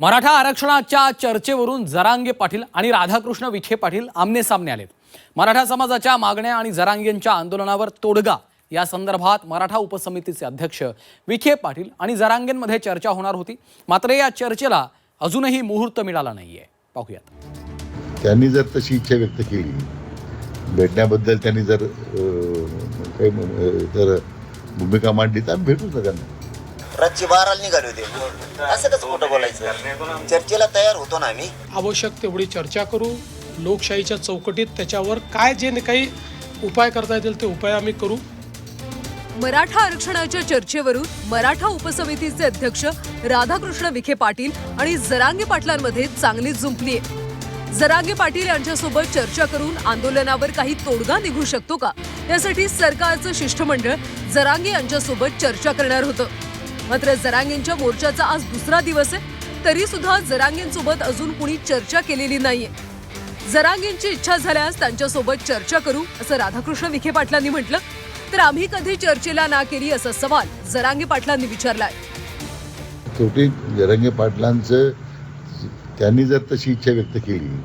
मराठा आरक्षणाच्या चर्चेवरून जरांगे पाटील आणि राधाकृष्ण विखे पाटील आमने सामने आलेत. मराठा समाजाच्या मागण्या आणि जरांगेंच्या आंदोलनावर तोडगा. या संदर्भात मराठा उपसमितीचे अध्यक्ष विखे पाटील आणि जरांगेंमध्ये चर्चा होणार होती. मात्र या चर्चेला अजूनही मुहूर्त मिळाला नाहीये. पाहूयात. त्यांनी जर तशी इच्छा व्यक्त केली भेटण्याबद्दल त्यांनी जर काही जर भूमिका मांडली तर आम्ही भेटूच ना त्यांना रातची बाराला निघाले होते. असं कसं खोटं बोलायचं. चर्चेला तयार होतो ना आम्ही. आवश्यक तेवढी चर्चा करू. लोकशाहीच्या चौकटीत त्याच्यावर काय जे न काही उपाय करता येतील ते उपाय आम्ही करू. मराठा आरक्षणाच्या चर्चेवरून मराठा उपसमितीचे अध्यक्ष राधाकृष्ण विखे पाटील आणि जरांगे पाटलांमध्ये चांगली जुंपली जरांगे पाटील यांच्यासोबत चर्चा करून आंदोलनावर काही तोडगा निघू शकतो का? यासाठी सरकारचं शिष्टमंडळ जरांगे यांच्यासोबत चर्चा करणार होतं. मात्र जरांगेंच्या मोर्चाचा आज दुसरा दिवस आहे तरी सुद्धा जरांगेंसोबत अजून कुणी चर्चा केलेली नाहीये. जरांगेंची इच्छा झाल्यास त्यांच्यासोबत चर्चा करू असं राधाकृष्ण विखे पाटलांनी म्हटलं. तर आम्ही कधी चर्चेला ना केली असा सवाल जरांगे पाटलांनी विचारलाय. शेवटी जरांगे पाटलांचं त्यांनी जर तशी इच्छा व्यक्त केली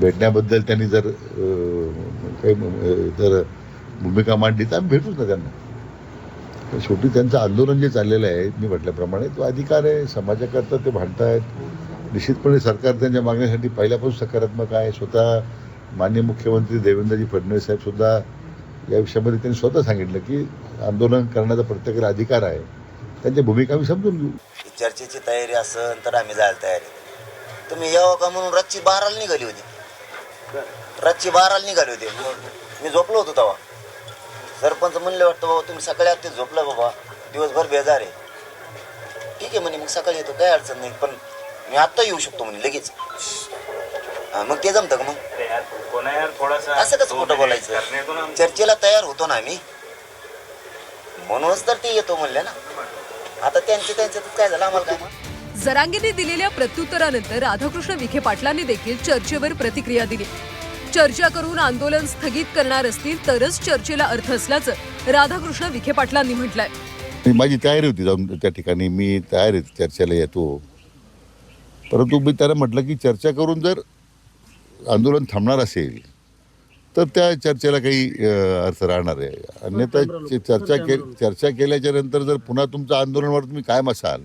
भेटण्याबद्दल त्यांनी जर काही जर भूमिका मांडली तर आम्ही भेटूच ना त्यांना. पण शेवटी त्यांचं आंदोलन जे चाललेलं आहे मी म्हटल्याप्रमाणे तो अधिकार आहे. समाजाकरता ते भांडतायत. निश्चितपणे सरकार त्यांच्या मागण्यासाठी पहिल्यापासून सकारात्मक आहे. स्वतः माननीय मुख्यमंत्री देवेंद्रजी फडणवीस साहेब सुद्धा या विषयामध्ये त्यांनी स्वतः सांगितलं की आंदोलन करण्याचा प्रत्येकाला अधिकार आहे. त्यांच्या भूमिका आम्ही समजून घेऊ. चर्चेची तयारी असेल तर आम्ही जायला तयार आहे. तुम्ही यावं का म्हणून रातची बाराला निघाली होती? रातची बाराला निघाली होती. मी झोपलो होतो तेव्हा. सरपंच म्हणले वाटतं बाबा तुम्ही सकाळी आत ते झोपलं बाबा. दिवसभर बेजार आहे. ठीक आहे म्हणे मग सकाळी येतो काय अडचण नाही पण मी आत्ता येऊ शकतो म्हणे लगेच. हा, मग ते जमतं का मग? असं कसं खोटं बोलायचं? चर्चेला तयार होतो ना आम्ही. म्हणूनच तर ते येतो म्हणले ना. आता त्यांचे त्यांच्यातच काय झालं आम्हाला काय जरांगेंनी दिलेल्या प्रत्युत्तरानंतर राधाकृष्ण विखे पाटलांनी देखील चर्चेवर प्रतिक्रिया दिली. चर्चा करून आंदोलन स्थगित करणार असतील तरच चर्चेला अर्थ असल्याचं राधाकृष्ण विखे पाटलांनी म्हटलंय. माझी तयारी होती जाऊन त्या ठिकाणी. मी तयार आहे चर्चेला येतो. परंतु मी त्याला म्हटलं की चर्चा करून जर आंदोलन थांबणार असेल तर त्या चर्चेला काही अर्थ राहणार आहे. अन्यथा चर्चा के चर्चा केल्याच्यानंतर जर पुन्हा तुमचं आंदोलनावर तुम्ही कायम असाल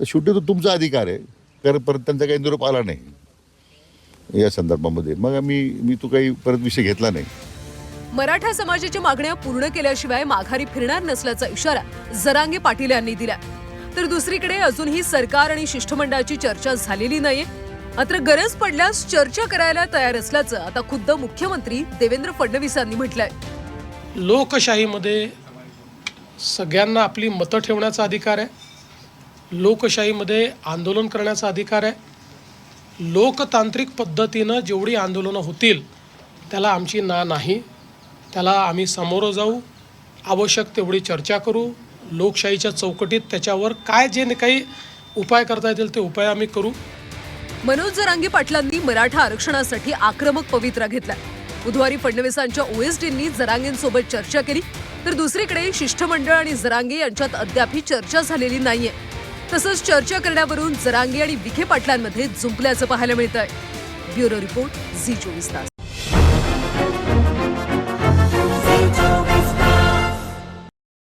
तर शेवटी तो तुमचा अधिकार आहे. तर परत त्यांचा काही निरोप आला नाही. या संदर्भामध्ये. मग आम्ही मी तो काही परत विषय घेतला नाही. मराठा समाजाच्या मागण्या पूर्ण केल्याशिवाय माघारी फिरणार नसल्याचा इशारा जरांगे पाटील यांनी दिला तर दुसरीकडे अजूनही सरकार आणि शिष्टमंडळाची चर्चा झालेली नाहीये. मात्र गरज पडल्यास चर्चा करायला तयार असल्याचं आता खुद्द मुख्यमंत्री देवेंद्र फडणवीस यांनी म्हटलंय. लोकशाहीमध्ये सगळ्यांना आपली मतं ठेवण्याचा अधिकार आहे. लोकशाहीमध्ये आंदोलन करण्याचा अधिकार आहे. लोकतांत्रिक पद्धतीनं जेवढी आंदोलनं होतील त्याला आमची ना नाही. त्याला आम्ही सामोरं जाऊ. आवश्यक तेवढी चर्चा करू. लोकशाहीच्या चौकटीत त्याच्यावर काय जे न काही उपाय करता येतील ते उपाय आम्ही करू. मनोज जरांगे पाटलांनी मराठा आरक्षणासाठी आक्रमक पवित्रा घेतला बुधवारी फडणवीसांच्या ओएसडींनी जरांगेंसोबत चर्चा केली. तर दुसरीकडे शिष्टमंडळ आणि जरांगे यांच्यात अद्यापही चर्चा झालेली नाहीये. तसंच चर्चा करण्यावरून जरांगे आणि विखे पाटलांमध्ये जुंपल्याचं पाहायला मिळतंय. ब्युरो रिपोर्ट झी चोवीस तास.